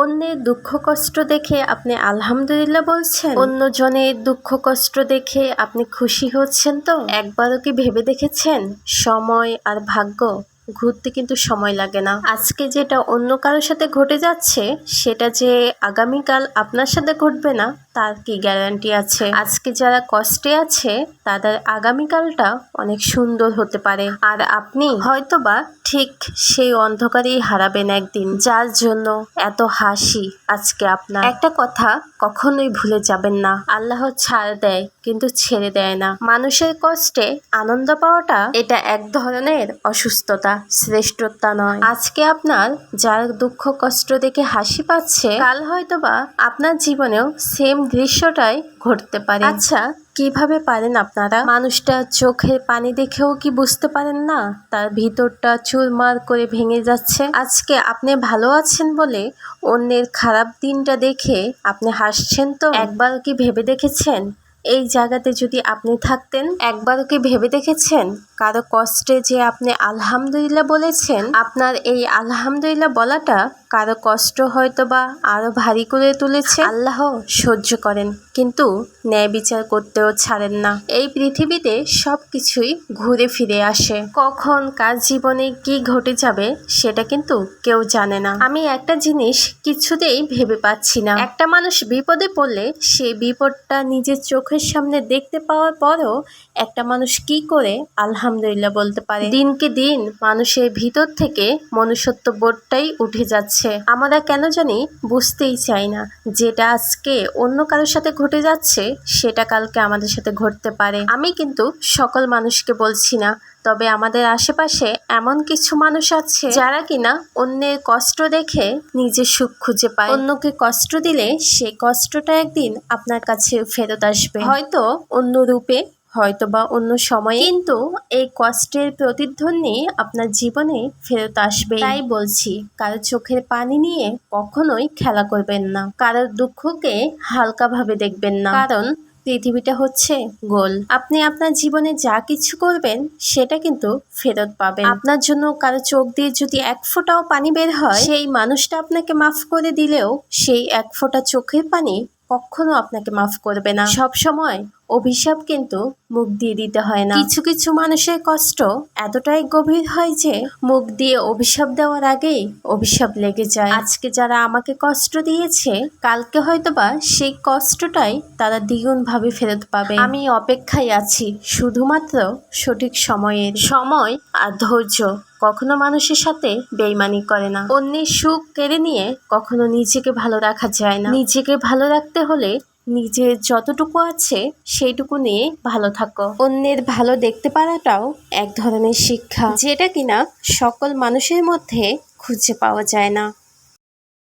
অন্যের দুঃখ কষ্ট দেখে আপনি আলহামদুলিল্লাহ বলছেন? অন্য জনের দুঃখ কষ্ট দেখে আপনি খুশি হচ্ছেন তো? একবারও কি ভেবে দেখেছেন? সময় আর ভাগ্য, ঘুরতে কিন্তু সময় লাগে না। আজকে যেটা অন্য কারোর সাথে ঘটে যাচ্ছে, সেটা যে আগামীকাল আপনার সাথে ঘটবে না তার কি গ্যারান্টি আছে? আজকে যারা কষ্টে আছে, তাদের আগামীকালটা অনেক সুন্দর হতে পারে। আর আপনি হয়তোবা ঠিক সেই অন্ধকারেই হারাবেন একদিন। যার জন্য এত হাসি আজকে আপনার। একটা কথা কখনোই ভুলে যাবেন না। আল্লাহ ছাড় দেয়, কিন্তু ছেড়ে দেয় না। মানুষের কষ্টে আনন্দ পাওয়াটা এটা এক ধরনের অসুস্থতা শ্রেষ্ঠতা নয়। আজকে আপনার যার দুঃখ কষ্ট দেখে হাসি পাচ্ছে, কাল হয়তোবা আপনার জীবনেও সেম দৃশ্যটাই ঘটতে পারে। আচ্ছা কীভাবে পারেন আপনারা? মানুষটা চোখের পানি দেখেও কি বুঝতে পারেন না? তার ভিতরটা চুরমার করে ভেঙে যাচ্ছে। আজকে আপনি ভালো আছেন বলে অন্যের খারাপ দিনটা দেখে আপনি হাসছেন তো? একবার কি ভেবে দেখেছেন? এই জায়গাতে যদি আপনি থাকতেন একবার কি ভেবে দেখেছেন? কারও কষ্টে যে আপনি আলহামদুলিল্লাহ বলেছেন আপনার এই আলহামদুলিল্লাহ বলাটা কারও কষ্ট হয়তো বা আরও ভারী করে তুলেছে। আল্লাহ সহ্য করেন, কিন্তু ন্যায় বিচার করতেও ছাড়েন না। এই পৃথিবীতে সব কিছুই ঘুরে ফিরে আসে। কখন কার জীবনে কি ঘটে যাবে, সেটা কিন্তু কেউ জানে না। আমি একটা জিনিস কিছুতেই ভেবে পাচ্ছি না। একটা মানুষ বিপদে পড়লে সেই বিপদটা নিজের চোখের সামনে দেখতে পাওয়ার পরও একটা মানুষ কি করে, আলহামদুলিল্লাহ বলতে পারে। দিনকে দিন মানুষের ভিতর থেকে মনুষ্যত্ব বোধটাই উঠে যাচ্ছে। আমরা কেন জানি বুঝতেই চাই না যেটা আজকে অন্য কারোর সাথে ঘটে যাচ্ছে, সেটা কালকে আমাদের সাথে ঘটতে পারে। আমি কিন্তু সকল মানুষকে বলছি না, তবে আমাদের আশেপাশে এমন কিছু মানুষ আছে যারা কিনা অন্যের কষ্ট দেখে নিজের সুখ খুঁজে পায়। অন্যকে কষ্ট দিলে সেই কষ্টটা একদিন আপনার কাছে ফেরত আসবে। হয়তো অন্য রূপে হয়তো বা অন্য সময়ে। কিন্তু এই কষ্টের প্রতিধ্বনি আপনার জীবনে ফেরত আসবে। তাই বলছি, কারও চোখের পানি নিয়ে কখনোই খেলা করবেন না। কারোর দুঃখকে হালকাভাবে দেখবেন না। কারণ পৃথিবীটা হচ্ছে গোল। আপনি আপনার জীবনে যা কিছু করবেন, সেটা কিন্তু ফেরত পাবেন। আপনার জন্য কারও চোখ দিয়ে যদি এক ফোঁটাও পানি বের হয়, সেই মানুষটা আপনাকে মাফ করে দিলেও সেই এক ফোঁটা চোখের পানি কখনো আপনাকে মাফ করবে না। সব সময় অভিশাপ কিন্তু মুখ দিয়ে দিতে হয় না। কিছু কিছু মানুষের কষ্ট এতটাই গভীর হয় যে মুখ দিয়ে অভিশাপ দেওয়ার আগেই অভিশাপ লেগে যায়। আজকে যারা আমাকে কষ্ট দিয়েছে, কালকে হয়তোবা সেই কষ্টটাই তারা দ্বিগুণ ভাবে ফেরত পাবে। আমি অপেক্ষায় আছি শুধুমাত্র সঠিক সময়ের। সময় আর ধৈর্য কখনো মানুষের সাথে বেইমানি করে না। অন্যের সুখ কেড়ে নিয়ে কখনো নিজেকে ভালো রাখা যায় না। নিজেকে ভালো রাখতে হলে নিজের যতটুকু আছে সেইটুকু নিয়ে ভালো থাকো। অন্যের ভালো দেখতে পারাটাও এক ধরনের শিক্ষা, যেটা কিনা সকল মানুষের মধ্যে খুঁজে পাওয়া যায় না।